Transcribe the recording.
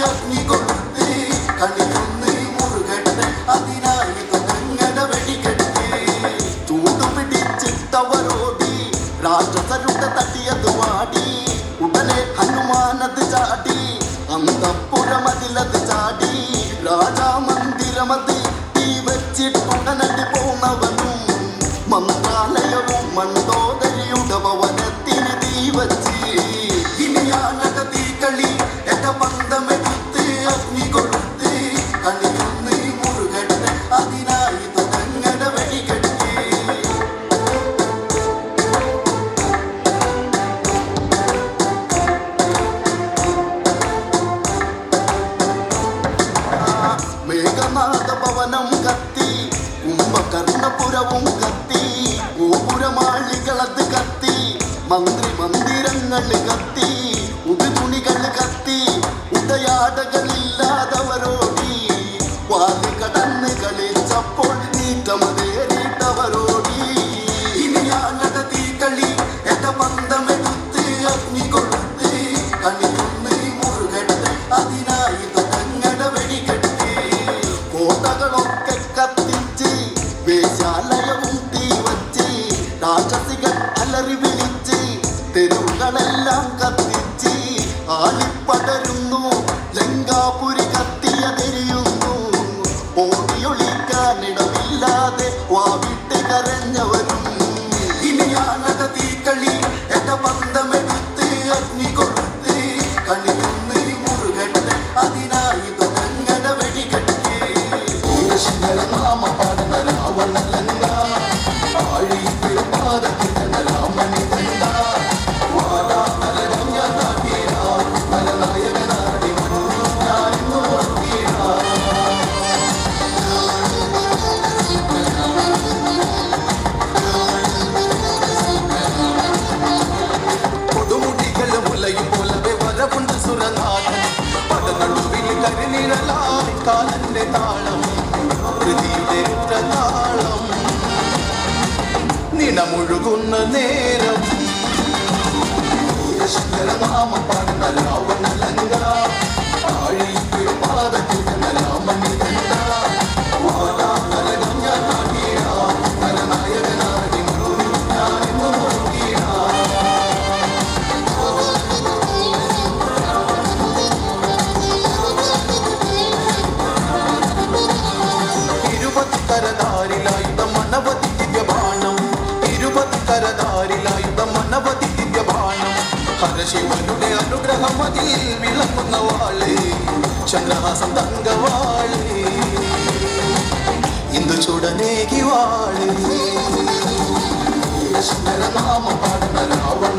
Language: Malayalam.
അഗ്നി മന്ത്രോദരിയുടെ ഭവനം മന്ത്രാലയവും ഭവനം കത്തി. കുംഭകർണപുരവും കത്തി. ഗോപുരമാളികളത് കത്തി. മന്ത്രി മന്ദിരങ്ങൾ കത്തി. ഉടുതുണികൾ കത്തി. ഉടയാടകളില്ലാതവരോടി തെരുവുകളെല്ലാം കത്തിച്ച് ആലിപ്പടരുന്നു. ലങ്കാപുരി കത്തിയതെരിയുന്നു ഓടിയൊളിക്കാനിടമില്ലാതെ വാവിട്ട് കരഞ്ഞവരും. ഇനിയാണത് തീക്കളി എന്റെ പന്തമെടുത്ത് അഗ്നി കൊടുത്ത് കളിയൊന്ന് മുറുകട്ടെ അതിനായി തുടങ്ങട വെടികെട്ട്. നാമ പാടുന്ന രാവണലല്ല ആഴി പാദത്തിന നിണമുഴുകുന്ന നേരം. നാമ പാടുന്ന രാവണലങ്ക ആഴി പാദത്തിന രാമണി തണ്ട വാടാ പരശിവന്റെ അനുഗ്രഹമതിയിൽ വിളങ്ങുന്ന വാൾ ചന്ദ്രഹാസം തങ്കവാൾ ഇന്ദു ചുടനേകി വാൾ നാമ പാടന രാവണ